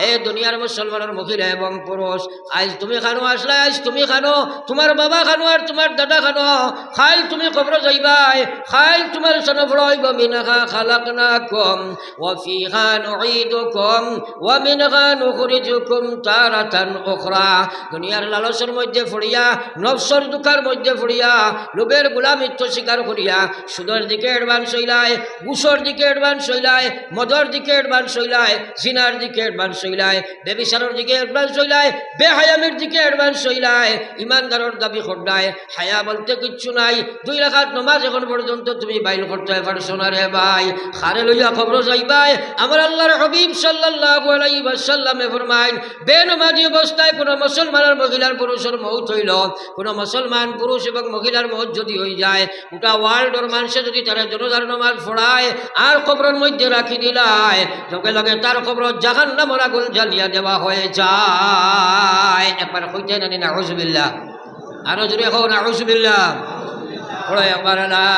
হে দুনিয়ার মুসলমানের মহিলা এবং পুরুষ, আজ তুমি খানো, আসলে আজ তুমি খানো, তোমার বাবা খানো আর তোমার দাদা খানো, খাইল তুমি কবর যাইবাই, খাইল তোমার সনফরইব মিনহা খালাকনাকুম, ওয়া ফিহা নুঈদুকুম, ওয়া মিনহা নুখরিজুকুম তারাতান উখরা। দুনিয়ার লালসের মধ্যে ফুড়িয়া নফসর দুকার মধ্যে ফুড়িয়া, লোভের গোলামিত্ব স্বীকার করিয়া, সুদর দিকে অ্যাডভান্স হইলায় গুসর দিকে অ্যাডভান্স হইলায় মদর দিকে অ্যাডভান্স হইলায় জিনার দিকে অ্যাডভান্স হইলায় বেবিসারর দিকে অ্যাডভান্স হইলায় বেহায়ামির দিকে অ্যাডভান্স কোনো মুসলমানের মহিলার পুরুষের মৌত হইল। কোনো মুসলমান পুরুষ এবং মহিলার মৌত যদি হয়ে যায়, গোটা ওয়ার্ল্ডর মানুষে যদি তারা জনজার নমাজ পড়ায়, আর খবরের মধ্যে রাখি দিলায়, লগে লগে তার খবর জাহান নামর আগুন জ্বালিয়া দেওয়া হয়ে যায়। একবার হইতে নানি না হজবিল্লা আরও যদি এখন আউজবিল্লা পড়ো একবার লা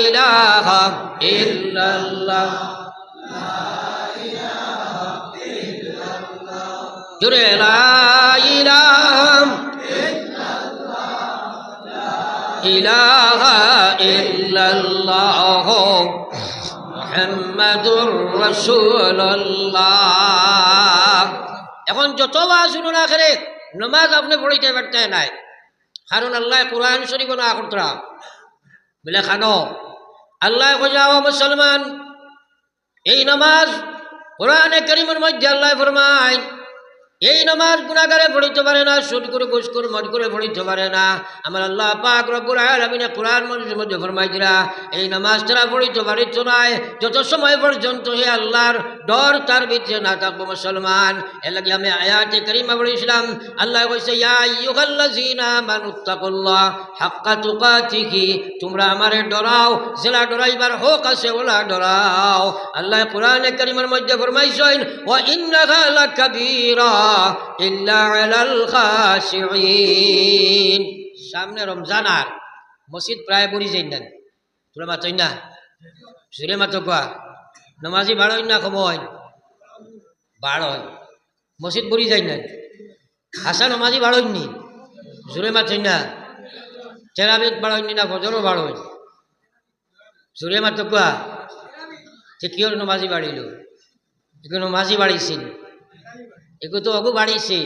ইলাহা ইল্লাল্লাহ। জুড়ে লা ইলাহা ইলাহা ইল্লাল্লাহ। মুহাম্মাদুর রসুল্লাহ এখন যত বা শুনুন আখেরে, নমাজ আপনি পড়িতে পারতে নাই। কারণ আল্লাহ কোরআন শরীফ না করতরা। বলে, খানো, আল্লাহ খোঁজাও মুসলমান, এই নমাজ কোরআনে করিমের মধ্যে আল্লাহ ফরমায় এই নামাজ গুণাগারে পড়িতে পারে না, সুদ করে, ঘুষ করে, মদ করে পড়িতে পারে না। আমার আল্লাহ পাক রব্বুল আলামিন কোরআন মধ্যে মধ্যে ফরমাই দিলা, এই নামাজ তারা পড়িতে পারিত নাই। যত সময় পর্যন্ত হে আল্লাহর ডর তার ভিতরে না থাকব মুসলমান, এর লাগে আমি আয়াতে করিমা পড়েছিলাম আল্লাহ কইছে ইয়া আইয়ুহাল্লাযীনা আমানুত্তাকুল্লাহ হাক্কা তুকাতিহি, তোমরা আমারে ডরাও জেলা ডরাইবার হোক আছে ওলা ডরাও। আল্লাহ কোরআনে করিমের মধ্যে ফরমাইছেন, ওয়া ইন্নাহা লাকাবীরা। সামনে রমজান আর মসজিদ প্রায় বড়ি যাই না। তোরা মাতই না? সুরে মাত কোয়া? নমাজি বাড়ই না সময় বাড়ই মসজিদ বড়ি যাই না। হাসা নমাজি বাড়ইনি জোরে মাতই না? তেরাবিদ বাড়ইনি না ফজরও বাড়ই জোরে মাত কোয়া? যে কিয়র নমাজি বাড়িল? একটু নমাজি বাড়িছিল একটু তো অগু বাড়িছে।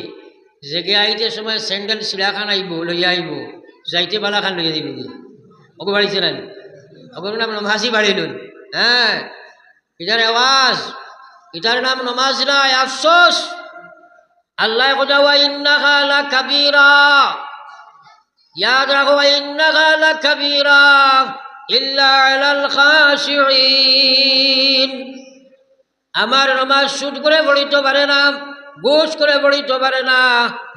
জেগে আইতে সময় স্যান্ডেল চিড়াখান আইব লইয়া আইব, যাইতে বালাখান লইয়া দিব অগু বাড়িছে না অগুর নাম নমাজি বাড়িল হ্যাঁ ইটার আওয়াজ ইটার নাম নমাজ নাই আফসোস। আল্লাহ কোথাও ইন্নাহা লা কাবীরা। ইয়াদ রাখো ইন্নাহা লা কাবীরা, ইল্লা আলাল খাশিঈন। আমার নমাজ সুদ করে পড়িতে পারে না। গোস করে পড়িতে পারে না,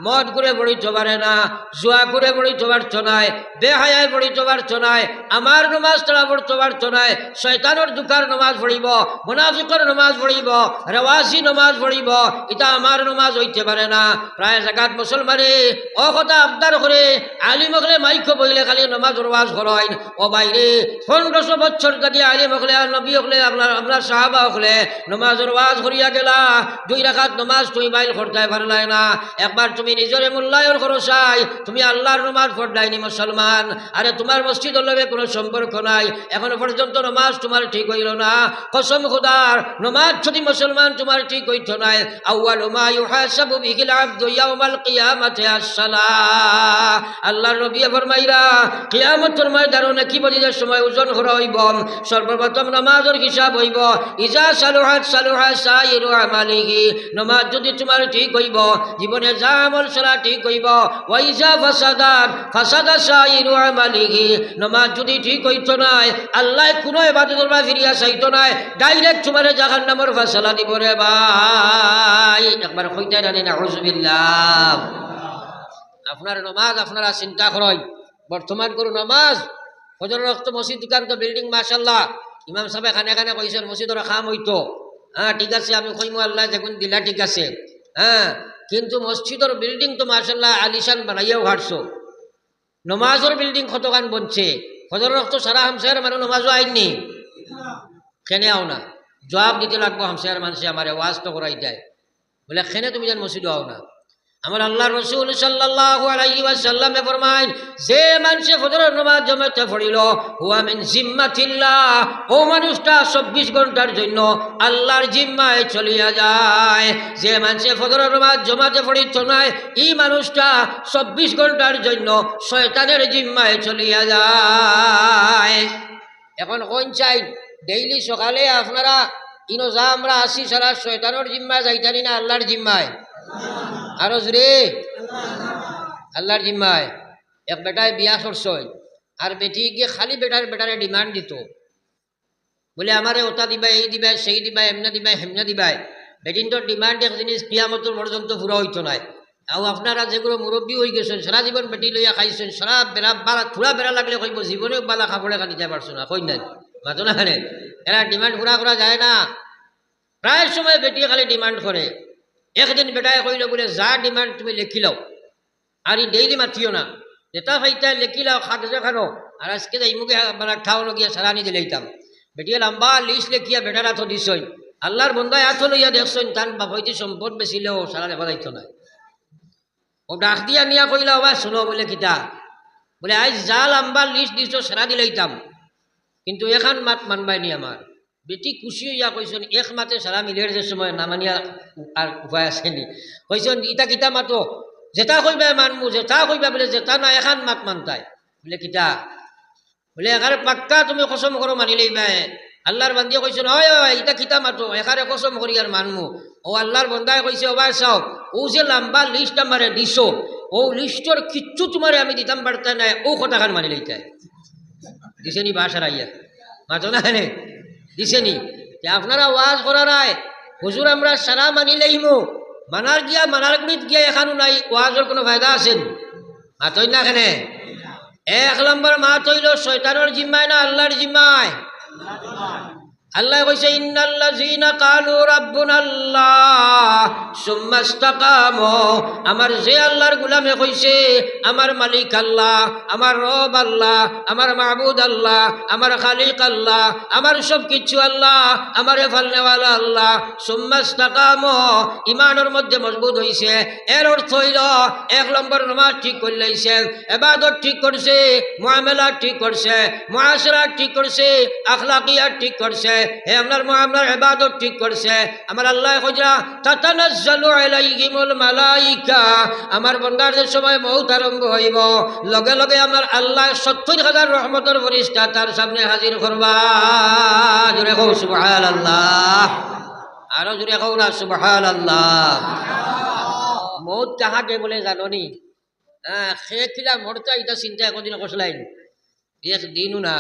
মদ করে পড়িতে পারে না, জুয়া করে পড়িতে পারছ নাই বেহায়ায় পড়িতে পারছ নাই আমার নমাজ তারা পড়তে পারছ নাই শয়তানোর দুকার নমাজ পড়িব, মুনাফিকর নমাজ পড়িব রেওয়াসি নমাজ পড়িব, এটা আমার নমাজ হইতে পারে না। প্রায় জায়গাত মুসলমানে, ও কথা আবদার করে, আলিম হলে মাইক বইলে খালি নমাজ রওয়াজ করেন ও বাইরে, পনেরোশো বছর কাটি আলিম হলে আর নবী হলে, আপনার আপনার সাহাবা হলে নমাজ রওয়াজ করিয়া গেলা, দুই রাখাত নমাজ তুমি বাইল করতে পারলাই না। একবার তুমি নিজরে মূল্যায়ন করো চাই তুমি আল্লাহর নমাজ পড়লাইনি মুসলমান। আরে তোমার মসজিদ লগে কোনো সম্পর্ক নাই, এখনও পর্যন্ত নমাজ তোমার ঠিক হইল না। কসম খুদার, নমাজ যদি মুসলমান তোমার ঠিক হইত নাই, আউয়াল কিয়ামাতি আল্লাহর ফরমাইরা সময় ওজন হইব, সর্বপ্রথম নামাজের হিসাব হইব। ইজা সালুহাত সালুহা আমালিহি, নমাজ যদি তোমার ঠিক হইব, জীবনে যা আমল সারা ঠিক হইব। ওয়াইজা ফাসাদাত ফাসাদা সাইরু আমালিহি, নমাজ যদি ঠিক হইতো নাই, আল্লাহ কোনো ইবাদতের বা ফিরিয়া চাইতো নাই, ডাইরেক্ট তোমার জাহান্নামের ফাসালা দিব রে ভাই। একবার কইতে জানি না হুজবিল্লাহ আপনার নমাজ, আপনারা চিন্তা করেন, বর্তমান করু নমাজ ফজর রক্ত মসজিদ দোকান তো বিল্ডিং মাশাল্লাহ ইমাম সাহেব এখানে এখানে কইছেন মসজিদর খাম হইতো। হ্যাঁ ঠিক আছে, আমি কইমু, আল্লাহ যখন দিলা ঠিক আছে। হ্যাঁ কিন্তু মসজিদর বিল্ডিং তো মাসাল্লাহ আলিশান বানাইয়াও হাঁটছো নমাজর বিল্ডিং কতখান বনছে? খদর রক্ত সারা হামসায়ার মানুষ নমাজও আইননি। কেনে আও না। জবাব দিতে লাগবো হামসায়ার মানুষে আমার, ওয়াজ তো করাই দেয় বলে, খেনে তুমি যেন মসজিদও আও না। আমার আল্লাহ রসুল ওয়াসাল্লামে ফরমাইন, যে মানুষে ফজরের নামাজ জমাতে পড়িল, হুয়া মিন জিম্মাতিল্লাহ। ও মানুষটা 24 ঘণ্টার জন্য আল্লাহর জিম্মায় চলিয়া যায়। যে মানুষে ফজরের নামাজ জমাতে পড়িত না এই মানুষটা 24 ঘণ্টার জন্য শয়তানের জিম্মায় চলিয়া যায়। এখন কোন চাই ডেইলি সকালে আপনারা ইনো যা আমরা আসি, সারা শয়তানোর জিম্মায় যাইতানি না আল্লাহর জিম্মায়? আরও জুড়ে আল্লাহর জিম্মায়। এক বেটায় বিয়া করছই আর বেটি গিয়ে খালি বেটার বেটারে ডিমান্ড দিত। বলে, আমারে ওটা দিবা এই দিবাই, সেই দিবাই, এমনা দিবাই, হেমনা দিবাই। বেটিন তো ডিমান্ড এক জিনিস কিয়ামতর পর্যন্ত পুরো হইতো নাই। আর আপনারা যেগুলো মুরব্বী হয়ে গেছেন, সারা জীবন বেটি লইয়া খাইছেন, সারা বেড়া বালা থোড়া বেড়া লাগলে কইব জীবনেও বালা খানি যাই পারছ না, কই নাই? মাতো না এরা ডিমান্ড পুরা করা যায় না। প্রায় সময় বেটি খালি ডিমান্ড করে একদিন বেটায় কইল বলে যা ডিমান্ড তুমি লেখি লও। আর ই ডেইলি মাতিও না। যেটা ফাইতা লেখি লও খাটো খানো। আর আজকে যাই মুখে মানে ঠাউনো গিয়া সারানি দিলেইতাম বেটিয়ে লম্বা লিস্ট লেখিয়া বেটার হাত দিছই আল্লাহর বন্ধায় হাত লইয়া দেখছই তান বাপইতে সম্পদ বেচিলেও সারা দেখা যাইতো না ও ডাক দিয়া নিয়া কইলা বা শুনো বলে কিতা। বলে আজ যা লম্বা লিস্ট দিছ সারা দিলেইতাম কিন্তু এখান মাত মানবাই নি আমার বেটি খুশি হইয়া কইছেন, এক মাতে সারা মিলের যে সময় নামানিয়া আর উপায় আসেনি কইছেন ইটা কিতা মাতো? জেতা কইবা মানমু যেটা কইবা বলে জেতা না এখান মাত মানতাই। বলে, কিতা? বলে এখানে পাক্কা তুমি কসম করো মানিলেই বাই আল্লাহর বান্দিয়ে কইছেন হয় হয় ইটা কিতা মাতো? এখানে কসম করি আর মানমু। ও আল্লাহর বন্দায় কইছে ওবার চাও ও যে লম্বা লিস্ট আমারে দিছো, ও লিস্টর কিচ্ছু তোমারে আমি দিতাম পারতা নাই ও কথাখান মানি লইতাই। দিছে নি বাসার আইয়া মাতো না? হেনে দিছে নি। যে আপনারা ওয়াজ করা নাই। হুজুর, আমরা সারা মানি লাইমু। মানার গিয়া, মানার গুড়িত গিয়া এখানো নাই। ওয়াজের কোনো ফায়দা আছেন মাতই না এখানে এক নম্বর মাত হইল শৈতানোর জিম্মায় না আল্লাহর জিম্মায় আল্লাহ আমার যে আল্লাহর গোলামে কইছে আমার মালিক আল্লাহ, আমার রব আল্লাহ, আমার মাহবুদ আল্লাহ, আমার খালিক আল্লাহ, আমার সব কিছু আল্লাহ, আমার ফালনেওয়ালা আল্লাহ, সুম্মা ইসতাকামু ইমানের মধ্যে মজবুত হইছে, এর অর্থ হইল, এক নম্বর নামাজ ঠিক করে লাইছে এবাদত ঠিক করছে, মুআমেলা ঠিক করছে, মুআশরা ঠিক করছে, আখলাকিয়াত ঠিক করছে হে আপনার আপনার এবাদত ঠিক করছে। আমার আল্লাহ খোঁজরা, তাতানাজ্জালু মালাইকা। আমার বন্দারদের সময় মৌত আরম্ভ হইব, লগে লগে আমার আল্লাহ সত্তর হাজার রহমতের ফরিস্তা তার সামনে হাজির করবা। আরও জোরে কৌ না সুবহানাল্লাহ। মৌত কাহাকে বলে জাননি? হ্যাঁ সে খিলা মরতা এটা চিন্তা কোনদিন কষলাইন এক দিনও না।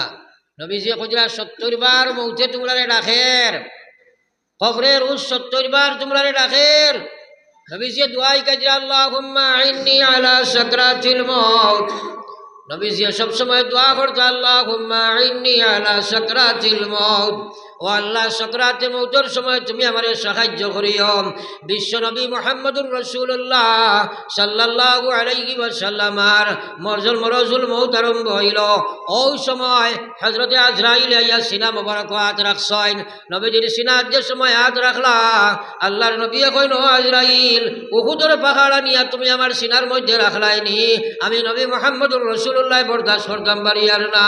নবীজি খুজরা সত্তর বার মৌতে তোমরারে ডাকের। কবরের উস সত্তর বার তোমরারে ডাকের। নবীজি দোয়াই কাজরা আল্লাহুম্মা আইন্নি আলা সাকরাতিল মউত নবীজি সব সময় দোয়া করতো, আল্লাহুম্মা আইন্নি আলা সাকরাতিল মউত ও আল্লাহ সকরাতে মৌতর সময় তুমি আমার সাহায্য করিও বিশ্ব নবী মোহাম্মদুর রসুল্লাহ সাল্লাল্লাহু আলাইহি ওয়াসাল্লামার মরজুল মরজুল মৌত আরম্ভ হইল। ওই সময় হজরতে আজরাইল আইয়া সিনা মোবারক হাত রাখছেন। নবীজির সিনা যে সময় হাত রাখলা, আল্লাহর নবী কইন আজরাইল, উহুদর পাহাড়া নিয়া তুমি আমার সিনার মধ্যে রাখলাইনি। আমি নবী মোহাম্মদুর রসুল্লাহ বরদাস্ত করতাম বাড়িয়ার না।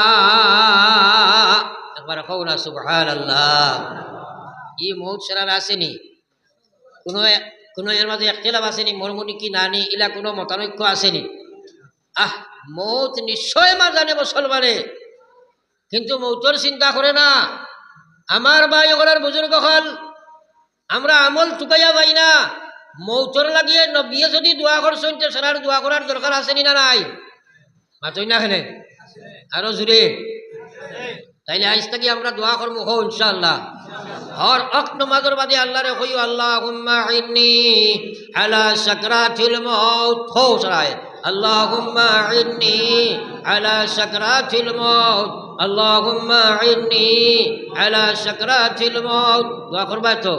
একবার কৌ সুবহান আল্লাহ ই মৌত সেরার আসেনি। কোনো কোনো এর মাঝে একটেলাপ আসেনি মরমনি কি নানি, ইলা কোনো মতানৈক্য আসেনি। আহ, মৌত নিশ্চয় মা জানে মুসলমানে। কিন্তু মৌতর চিন্তা করে না। আমার ভাই ওগলার বুজুর্গ হল, আমরা আমল টুকাইয়া পাই না। মৌতর লাগিয়ে নবিয়ে যদি দোয়া করছেন তো সারার দোয়া করার দরকার আসেনি না নাই? মাতই না খেনে? আরও জুড়ে তাইলে আজ থেকে আমরা দোয়া করব, হো, ইনশাআল্লাহ। আর অক নমাজের বাদে আল্লাহ রে হই আল্লাহ হুম্মা ইন্নি আলা সাকরাতিল মাউত। হো, সরায়, আল্লাহুম্মা ইন্নি আলা সাকরাতিল মাউত। আল্লাহুম্মা ইন্নি আলা সাকরাতিল মাউত। দোয়া করবা তো?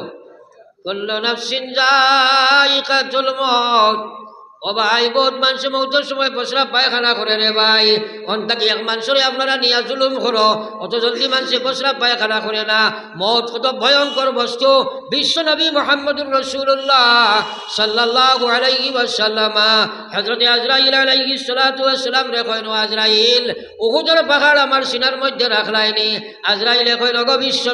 কুল্লু নাফসিন যায়িকাতুল মাউত। ও ভাই, বহুত মানুষ মৌতের সময় বসরা পায়খানা করে রে ভাই। অন্তাকে এক মানুষরে আপনারা নিয়া জুলুম করো। অত জলদি মানুষে বসরা পায়খানা করে না। মত কত ভয়ঙ্কর বস্তু। বিশ্ব নবী মোহাম্মদুর রসুল্লাহ ওয়াসাল্লামা, হযরত আজরাইল আলাইহি সালাতু কইনো আজরাইল, উহুদের পাহাড় আমার সিনার মধ্যে রাখলাইনি। বিশ্ব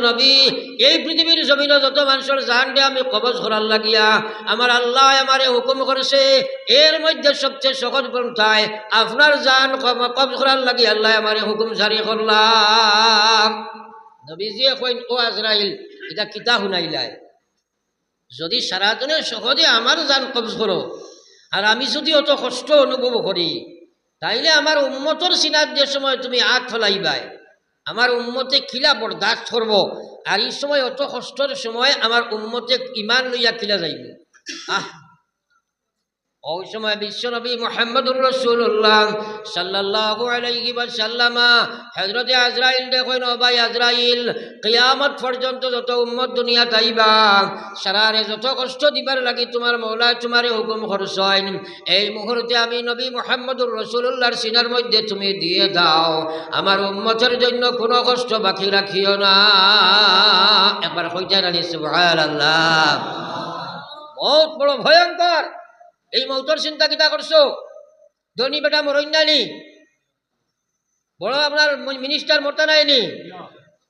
এই পৃথিবীর জমিনে যত মানুষের জান দে আমি কবজ করার লাগিয়া, আমার আল্লাহ আমারে হুকুম করেছে এর মধ্যে সবচেয়ে সহজ পন্থায়, আপনার জান কব- কবজ করার লাগি আল্লাহ আমারে হুকুম জারি করলাম। ও আজরাইল, এটা কিতা শুনাইলাই? যদি সারাদিনে সহজে আমার জান কবজ করো, আর আমি যদি অত কষ্ট অনুভব করি, তাইলে আমার উন্মতর সিনার যে সময় তুমি আগ ফলাইবাই, আমার উন্মতে খিলা বরদাস্ত করব, আর এই সময় অত কষ্টর সময় আমার উন্মতে ইমান লইয়া খিলা যাইব। আহ ওই সময় বিশ্বনবী মোহাম্মদুর রসুল্লাহ সাল্লাল্লাহু আলাইহি ওয়াসাল্লামা, হযরতে আজরাইল দেখেন ভাই আজরাইল, কিয়ামত পর্যন্ত যত উম্মত দুনিয়া তাইবা, সারারে যত কষ্ট দিবার লাগি তোমার মৌলা তোমারে হুকুম করছেন। এই মুহূর্তে আমি নবী মোহাম্মদুর রসুল্লাহর সিনার মধ্যে তুমি দিয়ে দাও, আমার উম্মতের জন্য কোনো কষ্ট বাকি রাখিও না। একবার হইতে রানি সুবহানাল্লাহ। বহুত বড় ভয়ঙ্কর। এই মৌতর চিন্তা কিতা করছ? ধনী বেটা মরইনানি বড় আপনার মিনিস্টার মরতা নাইনি।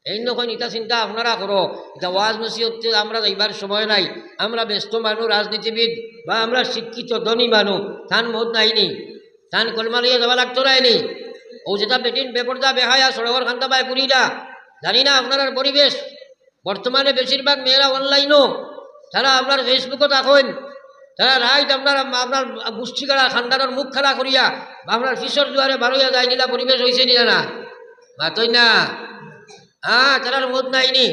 এই নখন ইটা চিন্তা আপনারা করো। এটা ওয়াজ নসিহতে আমরা যাইবার সময় নাই। আমরা ব্যস্ত মানুষ রাজনীতিবিদ বা আমরা শিক্ষিত, ধনী মানুষ থান মত নাইনি। থান কলমালিয়ে যাওয়া লাগতো নাইনি। ও যেটা বেটিন বেপরদা বেহায়া সড়কর খান্তা পায় পুরিলা জানি না আপনার পরিবেশ বর্তমানে বেশিরভাগ মেয়েরা অনলাইনও তারা আপনার ফেসবুকত এখন তারা রাইট আপনার আপনার গোষ্ঠী খেলা খান্ডানোর মুখ খেলা করিয়া, আপনার পিছর দুয়ারে বারোয়া যায় নিলা পরিবেশ হয়েছে নিলা না? মাতই না। হ্যাঁ তারার মত নাইনি।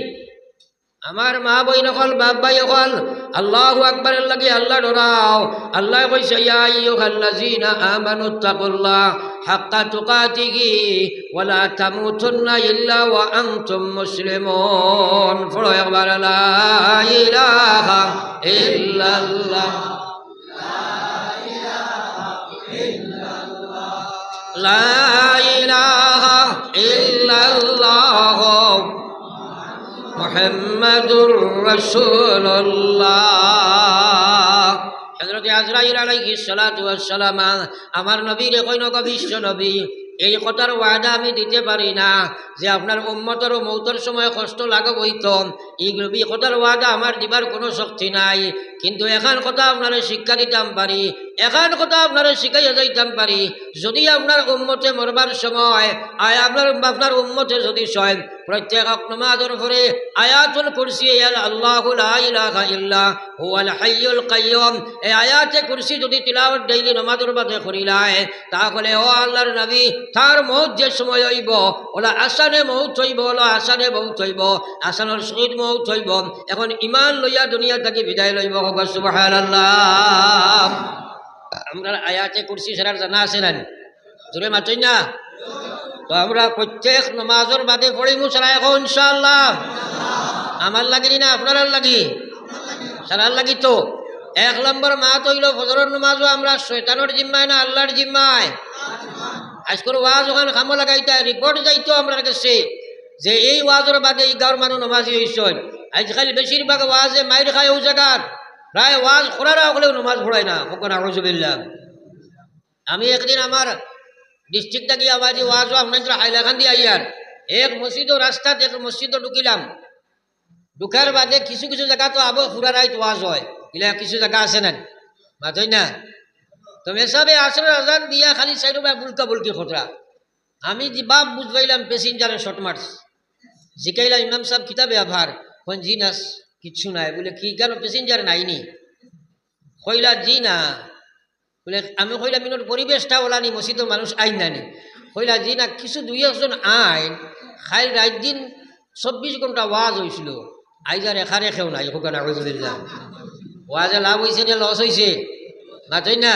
আমার মা বই নকল বাপ ভাই অকল আল্লাহ আকবার লাগি আল্লাহ ডরাও। আল্লাহ কইছে, ইয়া আইয়ুহাল্লাযীনা আমানু তাকুল্লাহ হাক্কা তুকাতিহি ওয়ালা তামুতুন্না ইল্লা ওয়া আনতুম মুসলিমুন। পড়ো একবার, লা ইলাহা ইল্লাল্লাহ। লা ইলাহা ইল্লাল্লাহ। মোহাম্মদুর রসুল্লাহ হজরত আজরাইল আলাইহি সালাতু ওয়াসসালাম, আমার নবীর কইন বিশ্ব নবী, এই কথার ওয়াদা আমি দিতে পারি না। যে আপনার উম্মতর ও মৌতর সময় কষ্ট লাগব হইতো এই নবী কথার ওয়াদা আমার দিবার কোনো শক্তি নাই। কিন্তু এখান কথা আপনারা শিক্ষা দিতাম পারি, এখান কথা আপনারা শিখাইয়া যাইতাম পারি। যদি আপনার উম্মতে মরবার সময়, আয় আপনার আপনার উম্মতে যদি সয়, প্রত্যেক নমাজের পরে আয়াতুল কুরসি আল্লাহু ইল্লা হুয়াল হাইয়ুল কাইয়ুম। আয়াতে কুরসি যদি তিলাওয়াত ডেইলি নমাজের বাদে করিলায়, তাহলে ও আল্লাহর নবী, তার মৌত যে সময় হইব, ওলা আসানে মৌত হইব ওলা আসানে মৌত হইব, আসানের শহীদ মৌত হইব। এখন ইমান লইয়া দুনিয়া থেকে বিদায় লইব সুবহানাল্লাহ। আমরা আয়াতে কুরসি সেরার জানা আছে না জোরে মাতই না? তো আমরা প্রত্যেক নমাজের বাদে পড়িমু সারা এখন, ইনশাআল্লাহ। আমার লাগি না আপনার লাগি? সারার লাগি তো। এক নম্বর মা তৈল ফজরের নমাজও আমরা শৈতানোর জিম্মায় না, আল্লাহর জিম্মায়। আজকের ওয়াজ ওখানে খামো লাগাইতে রিপোর্ট যাইতো আমরা কাছে যে এই ওয়াজের বাদে এই গাঁর মানুষ নমাজি হয়েছেন আজকাল বেশিরভাগ ওয়াজে মাইর খায় ও জায়গার প্রায় ওয়াজ খোরারা হলেও নমাজ পড়ায় না কখন আউজুবিল্লাহ আমি একদিন আমার ডিস্ট্রিক্টটা গিয়ে আবার যে ওয়াজ আপনার হাইলাখান দিয়ে আইয়ার, এক মসজিদও রাস্তাত এক মসজিদও ঢুকিলাম। ঢুকার বাদে কিছু কিছু জায়গা তো আবো ফুরা রাইত ওয়াজ হয়। এগুলা কিছু জায়গা আছে না? মাথই না? তো মেসাবে আসলে আজান দিয়া খালি সাইড বা বুলকা বুলকি খতরা আমি যে বাপ বুঝবাইলাম প্যাসেঞ্জারের শর্ট মার্চ জিকাইলাম, ইমাম সাহেব কিতাবে আভার কোন জি নাস কিচ্ছু নাই। বলে, কি কেন? প্যাসেঞ্জার নাইনি কইলা, জি না। বলে, আমি কইলাম মিনোর পরিবেশটা ওলানি মসজিদের মানুষ আইন নানি কইলা, জি না, কিছু দুই একজন আইন খাই রাত দিন চব্বিশ ঘণ্টা ওয়াজ হয়েছিল আইজার এখা রেখেও নাই কইলাম ওয়াজে লাভ হয়েছে নে, লস হয়েছে মাতই না?